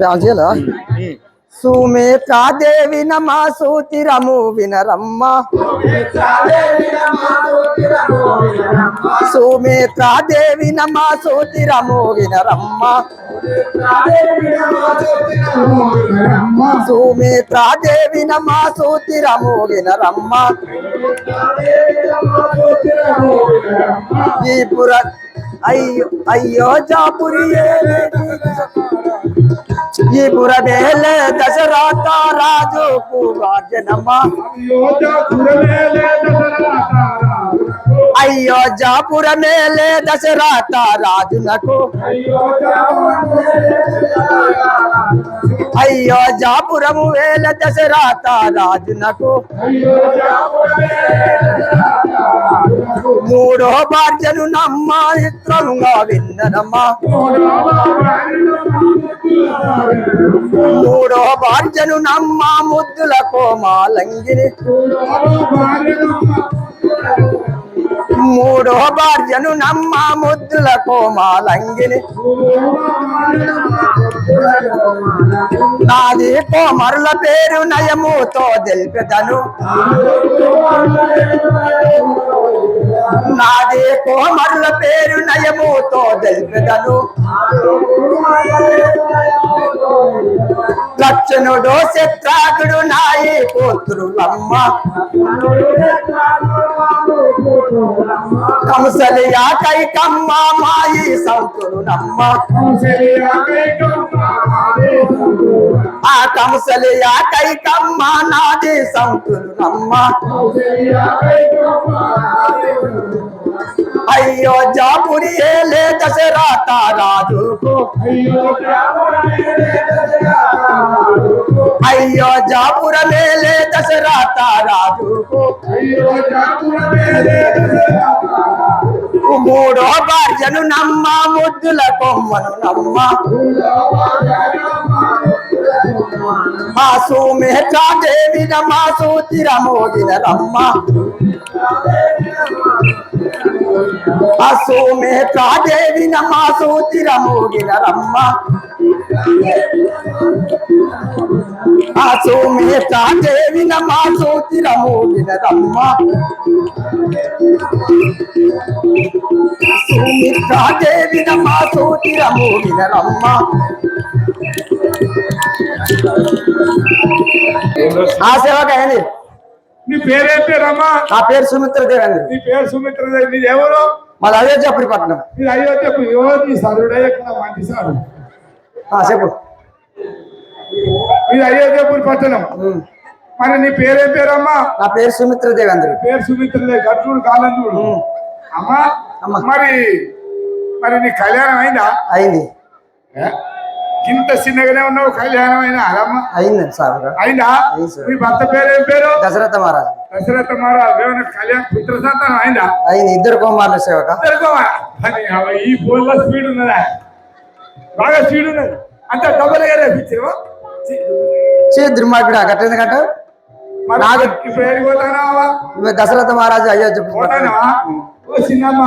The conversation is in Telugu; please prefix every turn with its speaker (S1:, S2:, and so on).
S1: రాజేలా? సుమిత్రాదేవి నమా సూతిరము వినరమ్మ. సుమిత్రాదేవి నమా సూతిరము వినరమ్మ. సుమిత్రాదేవి నమా సూతిరము వినరమ్మ ఈ పుర అయ్యో అయ్యో జాపురి ఈ పురమేల దశరథ రాజుకు రాజనమ్మ అయ్యో జాపురమేలే దశరథ రాజునకు అయ్యో జాపురము వేల దశరథ రాజునకు మూడో భార్యను నమ్మ ఇత్రముగా విన్నదమ్మా. మూడో భార్యను నమ్మ ముద్దుల కోమాలంగిని. మూడో భార్యను నమ్మ ముద్దుల కోమాలంగిని. నాది కోమరుల పేరు నయముతో తెలిపెదను. నాది కోమరుల పేరు నయముతో తెలిపెదను. లక్షణుడు శత్రాగుడు నాయి పుత్రులమ్మ కంసలియా కైకమ్మ మాయి సంతులునమ్మ ఆ కంసలియా కైకమ్మ నాది సంతులునమ్మ అయ్యో జాపురి ఏలే దశరథ రాజుకు అయ్యో జాపుర మేలే దశరథ రాజుకు మూడో భార్యను నమ్మ ముద్దుల కొమ్మను నమ్మ. మా సుమేధాదేవి మా సూతిరమోగిన రమ్మ. ఆ సుమేధాదేవి మా సూతిరమోగిన రమ్మ. ఆ సుమేధాదేవి మా సూతిరమోగిన రమ్మ సుమిత్రాదేవి మా సూతిరమోగిన రమ్మ ఆ సేవక అయింది
S2: నీ పేరేం పేరమ్మా
S1: నా పేరు సుమిత్రదేవి అండి
S2: నీ పేరు సుమిత్ర నీ ఎవరు?
S1: మాది అదే పట్నం
S2: నీ అయోధ్యకు ఎవరు నీ సరుడయ్యకున్న మంచి సారు.
S1: ఆ చెప్పు।
S2: ఇది అయోధ్యపూర్ పట్టణం. మరి నీ పేరేం పేరమ్మా?
S1: నా పేరు సుమిత్రదేవి అందరు
S2: పేరు సుమిత్రదే గట్టుడు కాలందుడు అమ్మా
S1: అమ్మా.
S2: మరి మరి నీ కళ్యాణం అయిందా?
S1: అయింది.
S2: ఏ? ఇంత చిన్నగానే ఉన్నావు కళ్యాణం అయినా అదమ్మా.
S1: అయింది సార్.
S2: అయిందా. మీ భర్త పేరేం పేరు?
S1: దశరథ మహారాజ్.
S2: దశరథ మహారాజ్ ఏమైనా కళ్యాణ పుత్ర సంతానం అయిందా?
S1: అయింది. ఇద్దరు కుమారుల సేవక.
S2: అని అవ ఈ ఫోన్లో స్పీడ్ ఉన్నదా? బాగా స్పీడ్ ఉన్నది. అంత డబల్గా రేపించావా.
S1: చే దుర్మార్గుడు గట్ట ఈమె దశరథ మహారాజు
S2: పోతానావా ఓ చిన్నమ్మ.